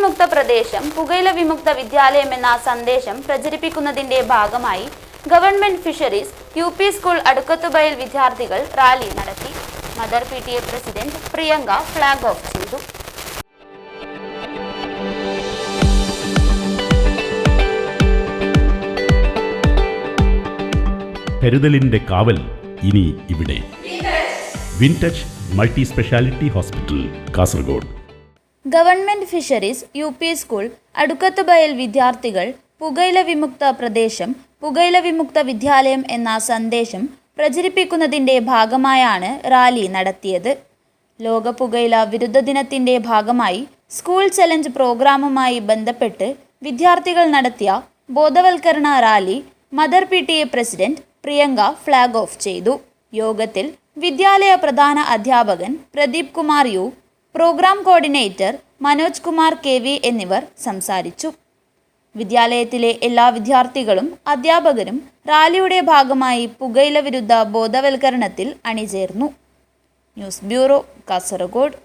വിമുക്ത പ്രദേശം പുകയില വിമുക്ത വിദ്യാലയം എന്ന സന്ദേശം പ്രചരിപ്പിക്കുന്നതിന്റെ ഭാഗമായി government fisheries U P school അടുക്കത്തുബയിൽ വിദ്യാർത്ഥികൾ റാലി നടത്തി. Mother P T A president Priyanka flag off ചെയ്തു. കരുതലിന്റെ കാവൽ ഇനി ഇവിടെ. Wintouch multi speciality hospital Kasaragod. Government fisheries U P school Adukkath Bayal വിദ്യാർത്ഥികൾ പുകയില വിമുക്ത പ്രദേശം പുകയില വിമുക്ത വിദ്യാലയം എന്ന സന്ദേശം പ്രചരിപ്പിക്കുന്നതിന്റെ ഭാഗമായാണ് റാലി നടത്തിയത്. ലോക പുകയില വിരുദ്ധ ദിനത്തിന്റെ ഭാഗമായി സ്കൂൾ ചലഞ്ച് പ്രോഗ്രാമുമായി ബന്ധപ്പെട്ട് വിദ്യാർത്ഥികൾ നടത്തിയ ബോധവൽക്കരണ rally mother P T A president Priyanka flag off ചെയ്തു. യോഗത്തിൽ വിദ്യാലയ പ്രധാന അധ്യാപകൻ Pradeep Kumar U program coordinator Manoj Kumar K V എന്നിവർ സംസാരിച്ചു. വിദ്യാലയത്തിലെ എല്ലാ വിദ്യാർത്ഥികളും അധ്യാപകരും റാലിയുടെ ഭാഗമായി പുകയില വിരുദ്ധ ബോധവൽക്കരണത്തിൽ അണിചേർന്നു. News bureau Kasaragod.